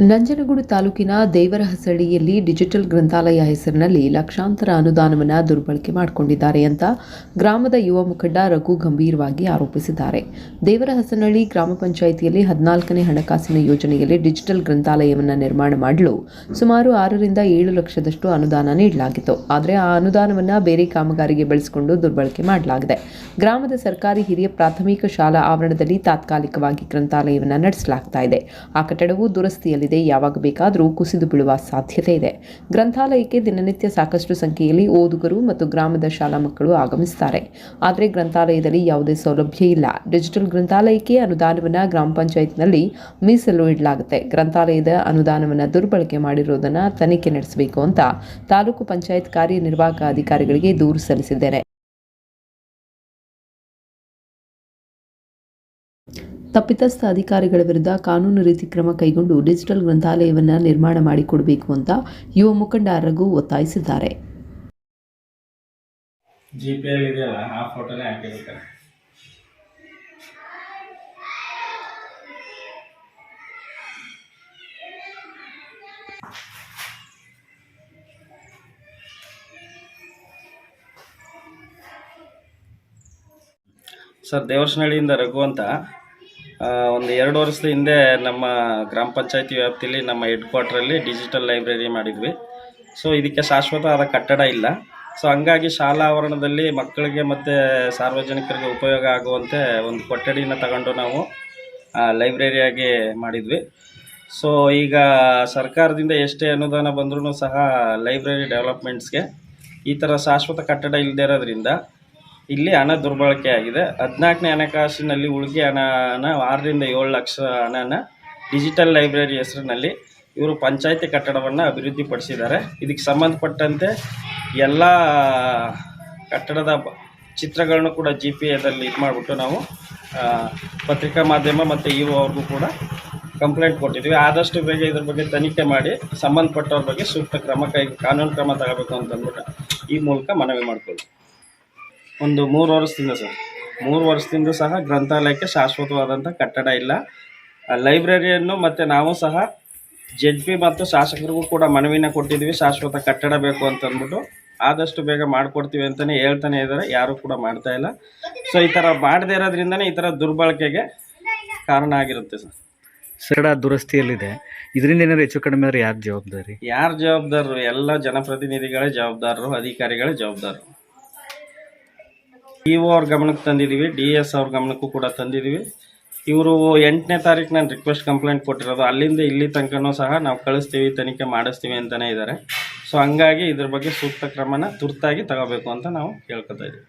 ನಂಜನಗೂಡು ತಾಲೂಕಿನ ದೇವರಹಸಳ್ಳಿಯಲ್ಲಿ ಡಿಜಿಟಲ್ ಗ್ರಂಥಾಲಯ ಹೆಸರಿನಲ್ಲಿ ಲಕ್ಷಾಂತರ ಅನುದಾನವನ್ನು ದುರ್ಬಳಕೆ ಮಾಡಿಕೊಂಡಿದ್ದಾರೆ ಅಂತ ಗ್ರಾಮದ ಯುವ ಮುಖಂಡ ರಘು ಗಂಭೀರವಾಗಿ ಆರೋಪಿಸಿದ್ದಾರೆ. ದೇವರಹಸನಹಳ್ಳಿ ಗ್ರಾಮ ಪಂಚಾಯಿತಿಯಲ್ಲಿ ಹದಿನಾಲ್ಕನೇ ಹಣಕಾಸಿನ ಯೋಜನೆಯಲ್ಲಿ ಡಿಜಿಟಲ್ ಗ್ರಂಥಾಲಯವನ್ನು ನಿರ್ಮಾಣ ಮಾಡಲು ಸುಮಾರು ಆರರಿಂದ ಏಳು ಲಕ್ಷದಷ್ಟು ಅನುದಾನ ನೀಡಲಾಗಿತ್ತು. ಆದರೆ ಆ ಅನುದಾನವನ್ನು ಬೇರೆ ಕಾಮಗಾರಿಗೆ ಬಳಸಿಕೊಂಡು ದುರ್ಬಳಕೆ ಮಾಡಲಾಗಿದೆ. ಗ್ರಾಮದ ಸರ್ಕಾರಿ ಹಿರಿಯ ಪ್ರಾಥಮಿಕ ಶಾಲಾ ಆವರಣದಲ್ಲಿ ತಾತ್ಕಾಲಿಕವಾಗಿ ಗ್ರಂಥಾಲಯವನ್ನು ನಡೆಸಲಾಗ್ತಾ ಇದೆ. ಆ ಕಟ್ಟಡವು ದುರಸ್ತಿಯಲ್ಲಿದೆ ಯಾವಾಗ ಬೇಕಾದರೂ ಕುಸಿದು ಬೀಳುವ ಸಾಧ್ಯತೆ ಇದೆ. ಗ್ರಂಥಾಲಯಕ್ಕೆ ದಿನನಿತ್ಯ ಸಾಕಷ್ಟು ಸಂಖ್ಯೆಯಲ್ಲಿ ಓದುಗರು ಮತ್ತು ಗ್ರಾಮದ ಶಾಲಾ ಮಕ್ಕಳು ಆಗಮಿಸುತ್ತಾರೆ. ಆದರೆ ಗ್ರಂಥಾಲಯದಲ್ಲಿ ಯಾವುದೇ ಸೌಲಭ್ಯ ಇಲ್ಲ. ಡಿಜಿಟಲ್ ಗ್ರಂಥಾಲಯಕ್ಕೆ ಅನುದಾನವನ್ನು ಗ್ರಾಮ ಪಂಚಾಯತ್ನಲ್ಲಿ ಮೀಸಲು ಇಡಲಾಗುತ್ತೆ. ಗ್ರಂಥಾಲಯದ ಅನುದಾನವನ್ನು ದುರ್ಬಳಕೆ ಮಾಡಿರುವುದನ್ನು ತನಿಖೆ ನಡೆಸಬೇಕು ಅಂತ ತಾಲೂಕು ಪಂಚಾಯತ್ ಕಾರ್ಯನಿರ್ವಾಹಕ ಅಧಿಕಾರಿಗಳಿಗೆ ದೂರು ಸಲ್ಲಿಸಿದ್ದೇನೆ. ತಪ್ಪಿತಸ್ಥ ಅಧಿಕಾರಿಗಳ ವಿರುದ್ಧ ಕಾನೂನು ರೀತಿ ಕ್ರಮ ಕೈಗೊಂಡು ಡಿಜಿಟಲ್ ಗ್ರಂಥಾಲಯವನ್ನು ನಿರ್ಮಾಣ ಮಾಡಿಕೊಡಬೇಕು ಅಂತ ಯುವ ಮುಖಂಡ ರಘು ಒತ್ತಾಯಿಸಿದ್ದಾರೆ. ಸರ್ ದೇವರ್ಶನಹಳ್ಳಿಯಿಂದ ರಘು ಅಂತ. ಒಂದು ಎರಡು ವರ್ಷದ ಹಿಂದೆ ನಮ್ಮ ಗ್ರಾಮ ಪಂಚಾಯತಿ ವ್ಯಾಪ್ತಿಯಲ್ಲಿ ನಮ್ಮ ಹೆಡ್ ಕ್ವಾರ್ಟ್ರಲ್ಲಿ ಡಿಜಿಟಲ್ ಲೈಬ್ರರಿ ಮಾಡಿದ್ವಿ. ಸೊ ಇದಕ್ಕೆ ಶಾಶ್ವತ ಆದ ಕಟ್ಟಡ ಇಲ್ಲ. ಸೊ ಹಂಗಾಗಿ ಶಾಲಾ ಆವರಣದಲ್ಲಿ ಮಕ್ಕಳಿಗೆ ಮತ್ತು ಸಾರ್ವಜನಿಕರಿಗೆ ಉಪಯೋಗ ಆಗುವಂತೆ ಒಂದು ಕೊಠಡಿನ ತಗೊಂಡು ನಾವು ಲೈಬ್ರರಿಯಾಗಿ ಮಾಡಿದ್ವಿ. ಸೊ ಈಗ ಸರ್ಕಾರದಿಂದ ಎಷ್ಟೇ ಅನುದಾನ ಬಂದರೂ ಸಹ ಲೈಬ್ರರಿ ಡೆವಲಪ್ಮೆಂಟ್ಸ್ಗೆ ಈ ಥರ ಶಾಶ್ವತ ಕಟ್ಟಡ ಇಲ್ಲದೇ ಇರೋದ್ರಿಂದ ಇಲ್ಲಿ ಹಣ ದುರ್ಬಳಕೆ ಆಗಿದೆ. ಹದಿನಾಲ್ಕನೇ ಹಣಕಾಸಿನಲ್ಲಿ ಉಳಿಕೆ ಹಣನ ಆರರಿಂದ ಏಳು ಲಕ್ಷ ಹಣನ ಡಿಜಿಟಲ್ ಲೈಬ್ರರಿ ಹೆಸರಿನಲ್ಲಿ ಇವರು ಪಂಚಾಯತಿ ಕಟ್ಟಡವನ್ನು ಅಭಿವೃದ್ಧಿಪಡಿಸಿದ್ದಾರೆ. ಇದಕ್ಕೆ ಸಂಬಂಧಪಟ್ಟಂತೆ ಎಲ್ಲ ಕಟ್ಟಡದ ಚಿತ್ರಗಳನ್ನು ಕೂಡ ಜಿ ಪಿ ಎದಲ್ಲಿ ಇದು ಮಾಡಿಬಿಟ್ಟು ನಾವು ಪತ್ರಿಕಾ ಮಾಧ್ಯಮ ಮತ್ತು ಇ ಅವ್ರಿಗೂ ಕೂಡ ಕಂಪ್ಲೇಂಟ್ ಕೊಟ್ಟಿದ್ವಿ ಆದಷ್ಟು ಬೇಗ ಇದ್ರ ಬಗ್ಗೆ ತನಿಖೆ ಮಾಡಿ, ಸಂಬಂಧಪಟ್ಟವ್ರ ಬಗ್ಗೆ ಸೂಕ್ತ ಕ್ರಮ ಕೈ, ಕಾನೂನು ಕ್ರಮ ತಗೋಬೇಕು ಅಂತಂದ್ಬಿಟ್ಟು ಈ ಮೂಲಕ ಮನವಿ ಮಾಡ್ಕೊಳ್ಳಿ ಒಂದು ಮೂರು ವರ್ಷದಿಂದ ಸರ್. ಮೂರು ವರ್ಷದಿಂದ ಸಹ ಗ್ರಂಥಾಲಯಕ್ಕೆ ಶಾಶ್ವತವಾದಂಥ ಕಟ್ಟಡ ಇಲ್ಲ. ಲೈಬ್ರರಿಯನ್ನು ಮತ್ತು ನಾವು ಸಹ ಜಡ್ ಪಿ ಮತ್ತು ಶಾಸಕರಿಗೂ ಕೂಡ ಮನವಿನ ಕೊಟ್ಟಿದ್ದೀವಿ. ಶಾಶ್ವತ ಕಟ್ಟಡ ಬೇಕು ಅಂತ ಅಂದ್ಬಿಟ್ಟು ಆದಷ್ಟು ಬೇಗ ಮಾಡಿಕೊಡ್ತೀವಿ ಅಂತಲೇ ಹೇಳ್ತಾನೆ ಇದ್ದಾರೆ. ಯಾರೂ ಕೂಡ ಮಾಡ್ತಾ ಇಲ್ಲ. ಸೊ ಈ ಥರ ಮಾಡದೇ ಇರೋದ್ರಿಂದನೇ ಈ ಥರ ದುರ್ಬಳಕೆಗೆ ಕಾರಣ ಆಗಿರುತ್ತೆ ಸರ್. ಸರಡ ದುರಸ್ತಿಯಲ್ಲಿದೆ. ಇದರಿಂದ ಏನಾದ್ರು ಹೆಚ್ಚು ಕಡಿಮೆ ಆದರೆ ಯಾರು ಜವಾಬ್ದಾರಿ? ಯಾರು ಜವಾಬ್ದಾರರು? ಎಲ್ಲ ಜನಪ್ರತಿನಿಧಿಗಳೇ ಜವಾಬ್ದಾರರು ಅಧಿಕಾರಿಗಳೇ ಜವಾಬ್ದಾರರು. ಇ ಅವ್ರ ಗಮನಕ್ಕೆ ತಂದಿದ್ದೀವಿ ಡಿ ಎಸ್ ಅವ್ರ ಗಮನಕ್ಕೂ ಕೂಡ ತಂದಿದ್ದೀವಿ ಇವರು ಎಂಟನೇ ತಾರೀಕು ನಾನು ರಿಕ್ವೆಸ್ಟ್ ಕಂಪ್ಲೇಂಟ್ ಕೊಟ್ಟಿರೋದು, ಅಲ್ಲಿಂದ ಇಲ್ಲಿ ತನಕನೂ ಸಹ ನಾವು ಕಳಿಸ್ತೀವಿ, ತನಿಖೆ ಮಾಡಿಸ್ತೀವಿ ಅಂತಲೇ ಇದ್ದಾರೆ ಸೊ ಹಂಗಾಗಿ ಇದ್ರ ಬಗ್ಗೆ ಸೂಕ್ತ ಕ್ರಮನ ತುರ್ತಾಗಿ ತಗೋಬೇಕು ಅಂತ ನಾವು ಕೇಳ್ಕೊತಾ ಇದ್ದೀವಿ.